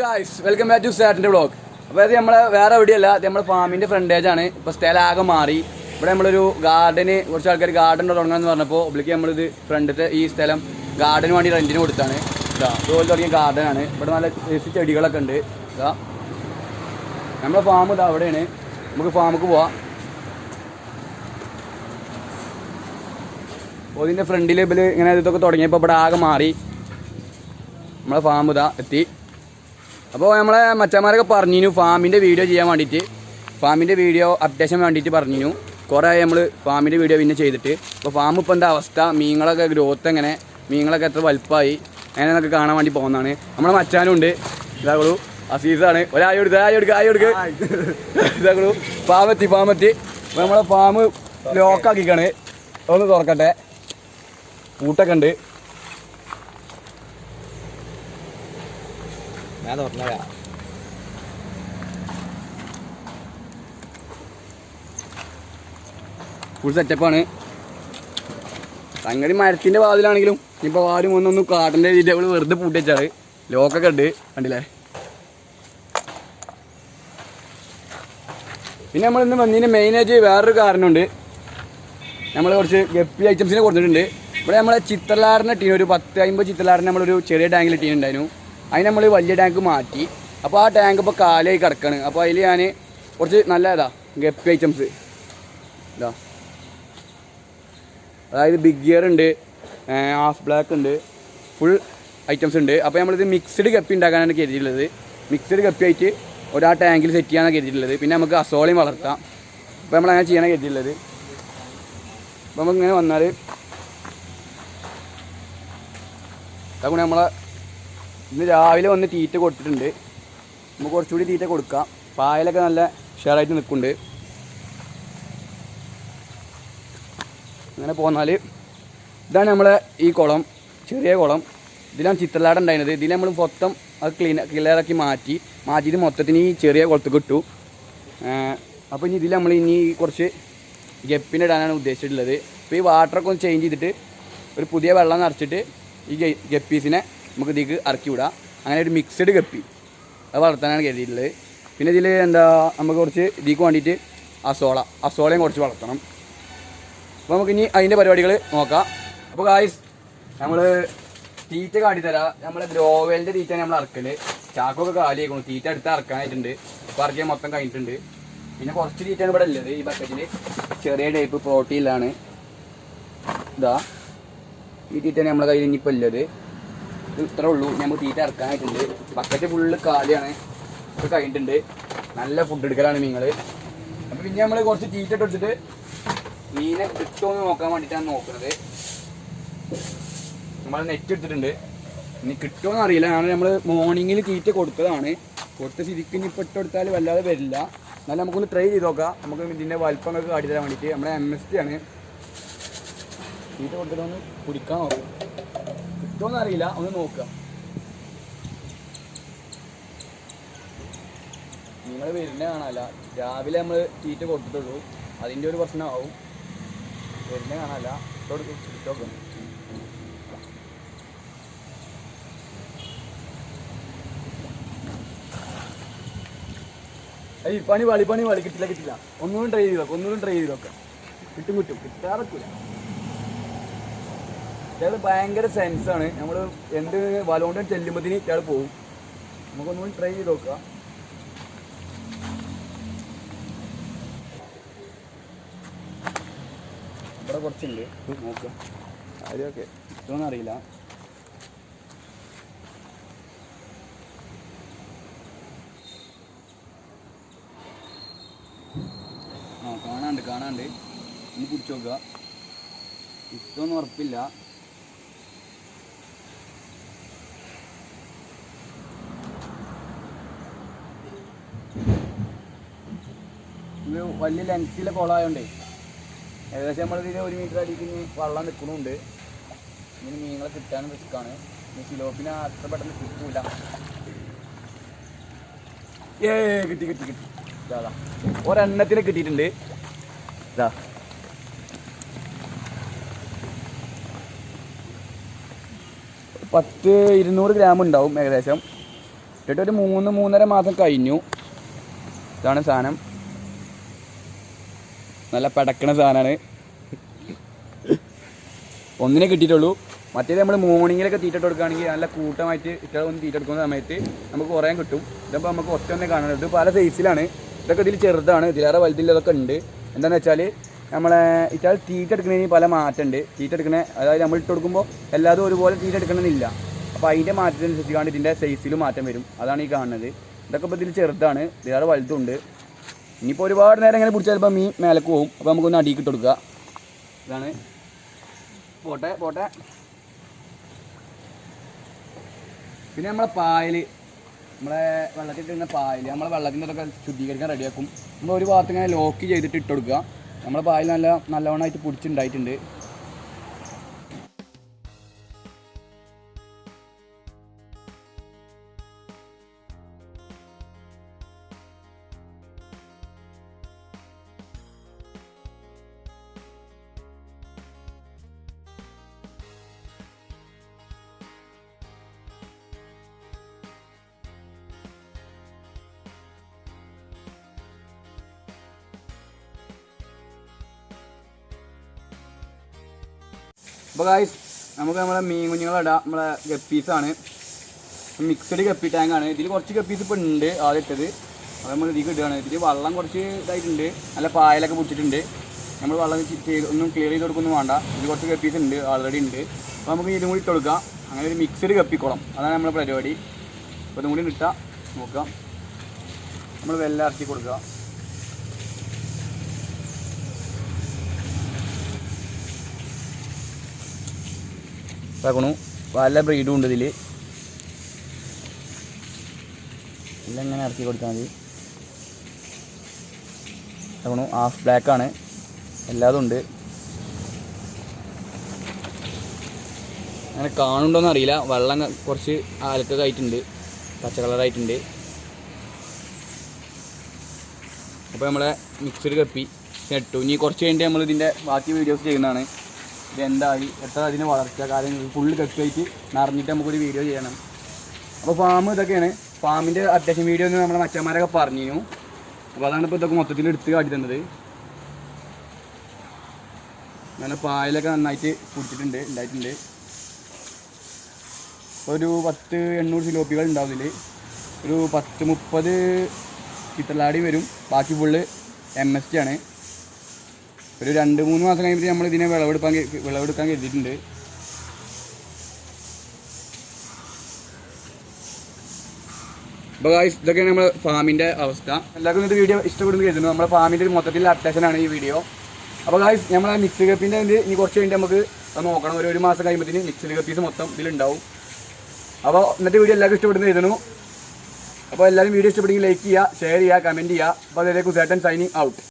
Guys welcome back to സാറ്റിന്റെ blog അപ്പോൾ അത് നമ്മളെ വേറെ എവിടെയല്ല ഇത് നമ്മുടെ ഫാമിന്റെ ആണ്. ഇപ്പോൾ സ്ഥലം ആകെ മാറി. ഇവിടെ നമ്മളൊരു ഗാർഡന് കുറച്ച് ആൾക്കാർ ഗാർഡൻ തുടങ്ങണമെന്ന് പറഞ്ഞപ്പോൾ ഒബ്ലിക്ക് നമ്മളിത് ഫ്രണ്ടിത്തെ ഈ സ്ഥലം ഗാർഡന് വേണ്ടി റെന്റിന് കൊടുത്താണ്. ഇതാ ഇതുപോലെ തുടങ്ങിയ ഗാർഡനാണ് ഇവിടെ നല്ല ചെടികളൊക്കെ ഉണ്ട്. ഇതാ നമ്മളെ ഫാം ഇതാ അവിടെയാണ്. നമുക്ക് ഫാമുക്ക് പോവാം. അപ്പോൾ ഇതിന്റെ ഫ്രണ്ടിൽ ഇവർ ഇങ്ങനെ ഇതൊക്കെ തുടങ്ങിയപ്പോൾ ഇവിടെ ആകെ മാറി. നമ്മളെ ഫാം ഇതാ എത്തി. അപ്പോൾ നമ്മളെ മച്ചന്മാരൊക്കെ പറഞ്ഞിരുന്നു ഫാമിന്റെ വീഡിയോ ചെയ്യാൻ വേണ്ടിയിട്ട്. ഫാമിന്റെ വീഡിയോ അപ്ഡേഷൻ വേണ്ടിയിട്ട് പറഞ്ഞിരുന്നു കുറേ നമ്മൾ ഫാമിന്റെ വീഡിയോ പിന്നെ ചെയ്തിട്ട്. അപ്പോൾ ഫാം ഇപ്പോൾ എന്താ അവസ്ഥ? മീനുകളൊക്കെ ഗ്രോത്ത് എങ്ങനെ? മീനുകളൊക്കെ എത്ര വലുപ്പമായി അങ്ങനെ എന്നൊക്കെ കാണാൻ വേണ്ടി പോകുന്നതാണ്. നമ്മളെ മച്ചാനും ഉണ്ട്. ഇതാകുള്ളൂ അസീസാണ്. ഒരായി എടുക്കുക ആയി എടുക്കുക ആയി എടുക്കുക ഇതാകുള്ളൂ ഫാമെത്തി ഫാമെത്തി അപ്പോൾ നമ്മളെ ഫാം ലോക്കാക്കിക്കാണ് ഒന്ന് തുറക്കട്ടെ. കൂട്ടൊക്കെ ഉണ്ട്. ഞാൻ തുറന്നതാ. ഫുൾ സെറ്റപ്പാണ് സംഗതി മരത്തിന്റെ വാതിലാണെങ്കിലും ഇപ്പൊ വാലും ഒന്നൊന്നും കാട്ടിന്റെ രീതിയിൽ അവൾ വെറുതെ പൂട്ടിച്ചാണ് ലോക്കൊക്കെ ഉണ്ട്. കണ്ടില്ലേ? പിന്നെ നമ്മൾ ഇന്ന് വന്നതിന് മെയിനായിട്ട് വേറൊരു കാരണമുണ്ട്. നമ്മൾ കുറച്ച് ഗപ്പി ഐറ്റംസിനെ കൊടുത്തിട്ടുണ്ട്. ഇവിടെ നമ്മളെ ചിത്തലാറിനെ ടീം ഒരു പത്ത് അമ്പത് ചിത്തലാറിനെ നമ്മളൊരു ചെറിയ ടാങ്കിൽ ടീനുണ്ടായിരുന്നു അതിന് നമ്മൾ വലിയ ടാങ്ക് മാറ്റി. അപ്പോൾ ആ ടാങ്ക് ഇപ്പോൾ കാലായി കിടക്കാണ്. അപ്പോൾ അതിൽ ഞാൻ കുറച്ച് നല്ല ഇതാ ഗപ്പി ഐറ്റംസ് ഇതാ. അതായത് ബിഗ് ഗിയർ ഉണ്ട് ഹാഫ് ബ്ലാക്ക് ഉണ്ട് ഫുൾ ഐറ്റംസ് ഉണ്ട്. അപ്പോൾ നമ്മളിത് മിക്സ്ഡ് കപ്പി ഉണ്ടാക്കാനാണ് കരുതിയിട്ടുള്ളത്. മിക്സ്ഡ് കപ്പി ആയിട്ട് ഒരാ ടാങ്കിൽ സെറ്റ് ചെയ്യാനാണ് കരുതിയിട്ടുള്ളത്. പിന്നെ നമുക്ക് അസോളയും വളർത്താം. അപ്പോൾ നമ്മൾ അങ്ങനെ ചെയ്യാനാണ് കരുതിയിട്ടുള്ളത്. അപ്പോൾ നമുക്ക് ഇങ്ങനെ വന്നാൽ അതുകൊണ്ട് നമ്മളെ ഇന്ന് രാവിലെ വന്ന് തീറ്റ കൊടുത്തിട്ടുണ്ട്. നമുക്ക് കുറച്ചുകൂടി തീറ്റ കൊടുക്കാം. പായലൊക്കെ നല്ല ഷെയറായിട്ട് നിൽക്കുന്നുണ്ട്. അങ്ങനെ പോന്നാൽ ഇതാണ് നമ്മളെ ഈ കുളം ചെറിയ കുളം. ഇതിലാണ് ചിത്രലാടം ഉണ്ടായിരുന്നത്. ഇതിൽ നമ്മൾ മൊത്തം അത് ക്ലീൻ ക്ലിയറാക്കി മാറ്റി മാറ്റിയിട്ട് മൊത്തത്തിന് ഈ ചെറിയ കുളത്തേക്ക് കിട്ടു അപ്പോൾ ഇനി ഇതിൽ നമ്മൾ ഇനി കുറച്ച് ഗപ്പിന് ഇടാനാണ് ഉദ്ദേശിച്ചിട്ടുള്ളത്. അപ്പോൾ ഈ വാട്ടറൊക്കെ ഒന്ന് ചേഞ്ച് ചെയ്തിട്ട് ഒരു പുതിയ വെള്ളം നിറച്ചിട്ട് ഈ ഗപ്പീസിനെ നമുക്ക് ഇതിലേക്ക് ഇറക്കി വിടാം. അങ്ങനെ ഒരു മിക്സഡ് കപ്പി. അത് വളർത്താനാണ് കരുതിയിട്ടുള്ളത്. പിന്നെ ഇതിൽ എന്താ നമുക്ക് കുറച്ച് ഇതിക്ക് വേണ്ടിയിട്ട് അസോള അസോളയും കുറച്ച് വളർത്തണം. അപ്പോൾ നമുക്ക് ഇനി അതിന്റെ പരിപാടികൾ നോക്കാം. അപ്പോൾ ഗായ്സ് നമ്മൾ തീറ്റ കാട്ടിത്തരാം. നമ്മൾ ഗ്രോവലിന്റെ തീറ്റ നമ്മൾ ഇറക്കൽ ചാക്കൊക്കെ കാലിയേക്കണം തീറ്റ അടുത്ത് ഇറക്കാനായിട്ടുണ്ട് അപ്പോൾ ഇറക്കിയാൽ മൊത്തം കഴിഞ്ഞിട്ടുണ്ട്. പിന്നെ കുറച്ച് തീറ്റയാണ് ഇവിടെ ഉള്ളത് ഈ ബക്കറ്റിൽ ചെറിയ ടൈപ്പ് പ്രോട്ടീനിലാണ് ഇതാ. ഈ തീറ്റയാണ് നമ്മളെ കയ്യിൽ ഇനിയിപ്പോൾ ഉള്ളത്. ഇത്രേ ഉള്ളൂ. നമുക്ക് തീറ്റ ഇറക്കാനായിട്ടുണ്ട് ബക്കറ്റ് ഫുള്ള് കാലിയാണ്. ഇത് കഴിഞ്ഞിട്ടുണ്ട്. നല്ല ഫുഡ് എടുക്കലാണ് നിങ്ങൾ അപ്പോൾ പിന്നെ നമ്മൾ കുറച്ച് തീറ്റ എടുത്തിട്ട് മീനെ കിട്ടുമെന്ന് നോക്കാൻ വേണ്ടിയിട്ടാണ് നോക്കുന്നത് നമ്മൾ നെറ്റ് എടുത്തിട്ടുണ്ട്. ഇനി കിട്ടുമെന്ന് അറിയില്ല. കാരണം നമ്മൾ മോർണിംഗിൽ തീറ്റ കൊടുത്തതാണ്. കൊടുത്ത സ്ഥിതിക്ക് ഇനി ഇപ്പോൾ കൊടുത്താൽ വല്ലാതെ വരില്ല. എന്നാലും നമുക്കൊന്ന് ട്രൈ ചെയ്ത് നോക്കാം. നമുക്ക് ഇതിന്റെ വലിപ്പങ്ങളൊക്കെ കാട്ടി തരാൻ വേണ്ടിയിട്ട്. നമ്മുടെ എം എസ് ടി ആണ്. തീറ്റ കൊടുത്തിട്ടൊന്ന് കുടിക്കാൻ നോക്കാം. കിട്ടുമെന്ന് അറിയില്ല ഒന്ന് നോക്കുക നിങ്ങൾ വരുന്ന കാണാല്ല. രാവിലെ നമ്മൾ തീറ്റ കൊടുത്തിട്ടുള്ളൂ. അതിന്റെ ഒരു പ്രശ്നമാവും. വരുന്ന കാണാല്ല. ഇട്ടോക്കും ഈ പണി വളി പണി വളി കിട്ടില്ല കിട്ടില്ല. ഒന്നുകൂടി ട്രൈ ചെയ്ത് നോക്കാം ഒന്നുകൂടി ട്രൈ ചെയ്ത് നോക്കാം. കിട്ടും കിട്ടും. കിട്ടാറക്കില്ല ഇയാൾ ഭയങ്കര ആണ്. നമ്മൾ എന്ത് വലോണ്ട് ചെല്ലുമ്പോഴത്തേന് ഇയാൾ പോകും നമുക്കൊന്നും ട്രൈ ചെയ്ത് നോക്കാം. ഇവിടെ കുറച്ചുണ്ട് നോക്കാം. കാര്യമൊക്കെ ഇതൊന്നും അറിയില്ല. ആ കാണാണ്ട് കാണാണ്ട് ഒന്ന് പിടിച്ചു നോക്കുക ഇഷ്ടമൊന്നും ഉറപ്പില്ല. ഇത് വലിയ ലെങ്ത്തിലെ കുളമായോണ്ടേ ഏകദേശം നമ്മളിതിന് ഒരു മീറ്റർ അടിക്ക് വെള്ളം നിൽക്കണുണ്ട് ഇനി മീനുകളെ കിട്ടാനും റിസ്ക്കാണ്. ഇനി സിലോപ്പിനെ അത്ര പെട്ടെന്ന് കിട്ടൂല. ഏ കിട്ടി കിട്ടി കിട്ടി. ഇതാ ഒരെണ്ണത്തിന് കിട്ടിയിട്ടുണ്ട്. ഇതാ. പത്ത് ഇരുന്നൂറ് ഗ്രാം ഉണ്ടാവും ഏകദേശം. ഇട്ടിട്ട് ഒരു മൂന്ന് മൂന്നര മാസം കഴിഞ്ഞു. ഇതാണ് സാധനം. നല്ല പടക്കണ സാധനമാണ് ഒന്നിനെ കിട്ടിയിട്ടുള്ളൂ. മറ്റേത് നമ്മൾ മോർണിംഗിലൊക്കെ തീറ്റിട്ട് കൊടുക്കുകയാണെങ്കിൽ നല്ല കൂട്ടമായിട്ട് ഇത്ര ഒന്ന് തീറ്റ എടുക്കുന്ന സമയത്ത് നമുക്ക് കുറേ കിട്ടും. ഇതപ്പോൾ നമുക്ക് ഒറ്റ ഒന്നേ കാണാനുള്ളൂ ഇത് പല സൈസിലാണ് ഇതൊക്കെ ഇതിൽ ചെറുതാണ്. ഇതിലേറെ വലുതിലൊക്കെ ഉണ്ട്. എന്താണെന്ന് വെച്ചാൽ നമ്മളെ ഇറ്റാൾ തീറ്റ എടുക്കുന്നതിന് പല മാറ്റമുണ്ട്. തീറ്റ എടുക്കുന്ന അതായത് നമ്മൾ ഇട്ട് കൊടുക്കുമ്പോൾ എല്ലാതും ഒരുപോലെ തീറ്റ എടുക്കണമെന്നില്ല. അപ്പോൾ അതിന്റെ മാറ്റത്തിനനുസരിച്ച് ഇതിന്റെ സൈസിലും മാറ്റം വരും. അതാണ് ഈ കാണുന്നത്. ഇതൊക്കെ ഇപ്പോൾ ഇതിൽ ചെറുതാണ്. ഇതിലേറെ വലുതുണ്ട് ഇനിയിപ്പോൾ ഒരുപാട് നേരം ഇങ്ങനെ പിടിച്ചാൽ ചിലപ്പോൾ മീൻ മേലേക്ക് പോകും. അപ്പോൾ നമുക്കൊന്ന് അടിയിൽ കൊടുക്കുക. ഇതാണ്. പോട്ടെ പോട്ടെ. പിന്നെ നമ്മളെ പായൽ നമ്മളെ വെള്ളത്തിൽ ഇട്ടിരുന്ന പായൽ നമ്മളെ വെള്ളത്തിന്റെ അതൊക്കെ ശുദ്ധീകരിക്കാൻ റെഡിയാക്കും. നമ്മൾ ഒരു ഭാഗത്ത് ഇങ്ങനെ ലോക്ക് ചെയ്തിട്ട് ഇട്ട് കൊടുക്കുക. നമ്മളെ പായൽ നല്ല നല്ലവണ്ണമായിട്ട് പിടിച്ചിട്ടുണ്ടായിട്ടുണ്ട് അപ്പോൾ ഗായ്സ് നമുക്ക് നമ്മളെ മീൻ കുഞ്ഞുങ്ങളിടാം നമ്മളെ ഗപ്പീസാണ് മിക്സഡ് ഗപ്പി ടാങ്കാണ് ഇതിൽ കുറച്ച് ഗപ്പീസ് ഇപ്പോൾ ഉണ്ട് ആദ്യം ഇട്ടത്. അത് നമ്മൾ ഇതിൽ ഇടുകയാണ്. ഇതിൽ വെള്ളം കുറച്ച് ഇതായിട്ടുണ്ട്. നല്ല പായലൊക്കെ പിടിച്ചിട്ടുണ്ട് നമ്മൾ വെള്ളം ഒന്നും ക്ലിയർ ചെയ്ത് കൊടുക്കൊന്നും വേണ്ട. ഇതിൽ കുറച്ച് ഗപ്പീസ് ഉണ്ട്. ആൾറെഡി ഉണ്ട്. അപ്പോൾ നമുക്ക് ഇതും കൂടി ഇട്ട് കൊടുക്കാം. അങ്ങനെ ഒരു മിക്സഡ് ഗപ്പിക്കുളം അതാണ് നമ്മുടെ പരിപാടി. അപ്പോൾ ഇതും കൂടി ഇട്ടാൽ നോക്കാം. നമ്മൾ വെല്ലാർത്തി ഇറക്കി കൊടുക്കുക ഇതാക്കണു പല ബ്രീഡും ഉണ്ട് ഇതിൽ എല്ലാം ഇങ്ങനെ ഇറക്കി കൊടുത്താൽ മതി. ഇതാക്കണു. ഹാഫ് ബ്ലാക്ക് ആണ്. എല്ലാതും ഉണ്ട്. അങ്ങനെ കാണുന്നുണ്ടോയെന്ന് അറിയില്ല. വെള്ളം കുറച്ച് ആൽക്കൊക്കെ ആയിട്ടുണ്ട്. പച്ച കളറായിട്ടുണ്ട് അപ്പോൾ നമ്മളെ മിക്സഡ് കപ്പി നെട്ടു. ഇനി കുറച്ച് കഴിഞ്ഞിട്ട് നമ്മൾ ഇതിന്റെ ബാക്കി വീഡിയോസ് ചെയ്യുന്നതാണ്. ഇത് എന്തായി എത്ര അതിന് വളർച്ച കാര്യങ്ങൾ ഫുള്ള് കപ്പിയായിട്ട് നിറഞ്ഞിട്ട് നമുക്കൊരു വീഡിയോ ചെയ്യണം. അപ്പോൾ ഫാം ഇതൊക്കെയാണ്. ഫാമിന്റെ അത്യാവശ്യം വീഡിയോ ഒന്ന് നമ്മുടെ മച്ചന്മാരൊക്കെ പറഞ്ഞിരുന്നു അപ്പോൾ അതാണ് ഇപ്പോൾ ഇതൊക്കെ മൊത്തത്തിൽ എടുത്ത് കാട്ടി തന്നത്. നല്ല പായലൊക്കെ നന്നായിട്ട് കുടിച്ചിട്ടുണ്ട് ഉണ്ടായിട്ടുണ്ട്. ഒരു പത്ത് എണ്ണൂറ് സിലോപ്പികൾ ഉണ്ടാവും ഇതിൽ ഒരു പത്ത് മുപ്പത് ചിത്രലാടി വരും. ബാക്കി ഫുള്ള് എം എസ് ടി ആണ്. ഒരു രണ്ട് മൂന്ന് മാസം കഴിയുമ്പോൾ നമ്മൾ ഇതിനെ വിളവെടുക്കാൻ വിളവെടുക്കാൻ കരുതിയിട്ടുണ്ട്. അപ്പോൾ ഇതൊക്കെയാണ് നമ്മൾ ഫാമിന്റെ അവസ്ഥ. എല്ലാവർക്കും ഇത് വീഡിയോ ഇഷ്ടപ്പെടുന്നു കരുതുന്നു. നമ്മുടെ ഫാമിന്റെ ഒരു മൊത്തത്തിൽ അപ്ഡേഷനാണ് ഈ വീഡിയോ അപ്പോൾ ഗായ്സ് നമ്മളെ മിക്സ് കപ്പിന്റെ ഇത് ഇനി കുറച്ച് കഴിഞ്ഞിട്ട് നമുക്ക് നോക്കണം. ഒരു ഒരു മാസം കഴിയുമ്പോഴത്തേന് മിക്സ്ഡ് കപ്പീസ് മൊത്തം ഇതിലുണ്ടാവും. അപ്പോൾ ഇന്നത്തെ വീഡിയോ എല്ലാവർക്കും ഇഷ്ടപ്പെടുന്നു എഴുതുന്നു അപ്പോൾ എല്ലാവരും വീഡിയോ ഇഷ്ടപ്പെടുമെങ്കിൽ ലൈക്ക് ചെയ്യുക ഷെയർ ചെയ്യുക കമന്റ് ചെയ്യുക. അപ്പോൾ അതിലേക്ക് സേട്ടൻ സൈനിങ് ഔട്ട്